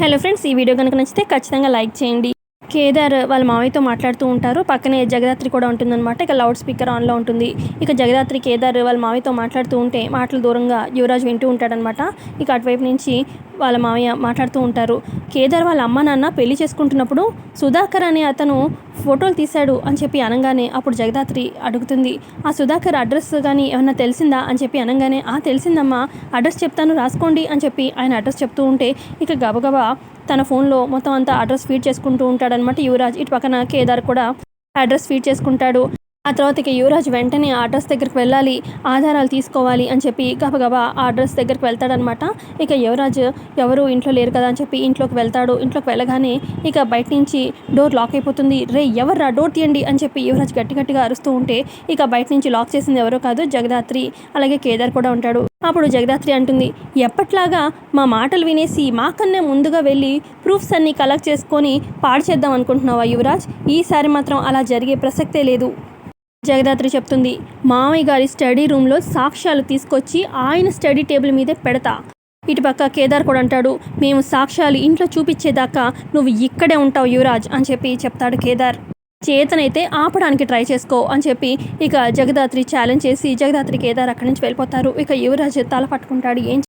Hello friends ఈ video కనుక నచ్చితే ఖచ్చితంగా లైక్ చేయండి. కేదార్ వాళ్ళ మామయ్యతో మాట్లాడుతూ ఉంటారు. పక్కనే జగదాత్రి కూడా ఉంటుందన్నమాట. ఇక లౌడ్ స్పీకర్ ఆన్లో ఉంటుంది. ఇక జగదాత్రి కేదార్ వాళ్ళ మామయ్యతో మాట్లాడుతూ ఉంటే మాటలు దూరంగా యువరాజ్ వింటూ ఉంటాడనమాట ఇక అటువైపు నుంచి వాళ్ళ మామయ్య మాట్లాడుతూ ఉంటారు. కేదార్ వాళ్ళ అమ్మ నాన్న పెళ్ళి చేసుకుంటున్నప్పుడు సుధాకర్ అనే అతను ఫోటోలు తీశాడు అని చెప్పి అనగానే అప్పుడు జగదాత్రి అడుగుతుంది ఆ సుధాకర్ అడ్రస్ కానీ ఏమన్నా తెలిసిందా? అని చెప్పి అనగానే ఆ తెలిసిందమ్మా అడ్రస్ చెప్తాను రాసుకోండి అని చెప్పి ఆయన అడ్రస్ చెప్తూ ఉంటే ఇక గబగబా తన ఫోన్లో మొత్తం అంతా అడ్రస్ ఫీడ్ చేసుకుంటూ ఉంటాడనమాట యువరాజ్. ఇటు పక్కన కేదార్ కూడా అడ్రస్ ఫీడ్ చేసుకుంటాడు. ఆ తర్వాత ఇక యువరాజ్ వెంటనే ఆ అడ్రస్ దగ్గరికి వెళ్ళాలి ఆధారాలు తీసుకోవాలి అని చెప్పి గబగబా ఆ అడ్రస్ దగ్గరికి వెళ్తాడనమాట. ఇక యువరాజ్ ఎవరు ఇంట్లో లేరు కదా అని చెప్పి ఇంట్లోకి వెళ్తాడు. ఇంట్లోకి వెళ్ళగానే ఇక బయట నుంచి డోర్ లాక్ అయిపోతుంది. రే ఎవర్రా? డోర్ తీయండి అని చెప్పి యువరాజ్ గట్టి గట్టిగా అరుస్తూ ఉంటే ఇక బయట నుంచి లాక్ చేసింది ఎవరో కాదు జగదాత్రి. అలాగే కేదార్ కూడా ఉంటాడు. అప్పుడు జగదాత్రి అంటుంది ఎప్పట్లాగా మా మాటలు వినేసి మాకన్నా ముందుగా వెళ్ళి ప్రూఫ్స్ అన్ని కలెక్ట్ చేసుకొని పాడు చేద్దాం అనుకుంటున్నావా యువరాజ్? ఈసారి మాత్రం అలా జరిగే ప్రసక్తే లేదు. జగదాత్రి చెప్తుంది మామయ్య గారి స్టడీ రూమ్లో సాక్ష్యాలు తీసుకొచ్చి ఆయన స్టడీ టేబుల్ మీదే పెడతా. ఇటుపక్క కేదార్ కూడా అంటాడు మేము సాక్ష్యాలు ఇంట్లో చూపించేదాకా నువ్వు ఇక్కడే ఉంటావు యువరాజ్ అని చెప్పి చెప్తాడు కేదార్. చేతనైతే ఆపడానికి ట్రై చేసుకో అని చెప్పి ఇక జగదాత్రి ఛాలెంజ్ చేసి జగదాత్రి కేదార్ అక్కడి నుంచి వెళ్ళిపోతారు. ఇక యువరాజ్ తల పట్టుకుంటాడు ఏం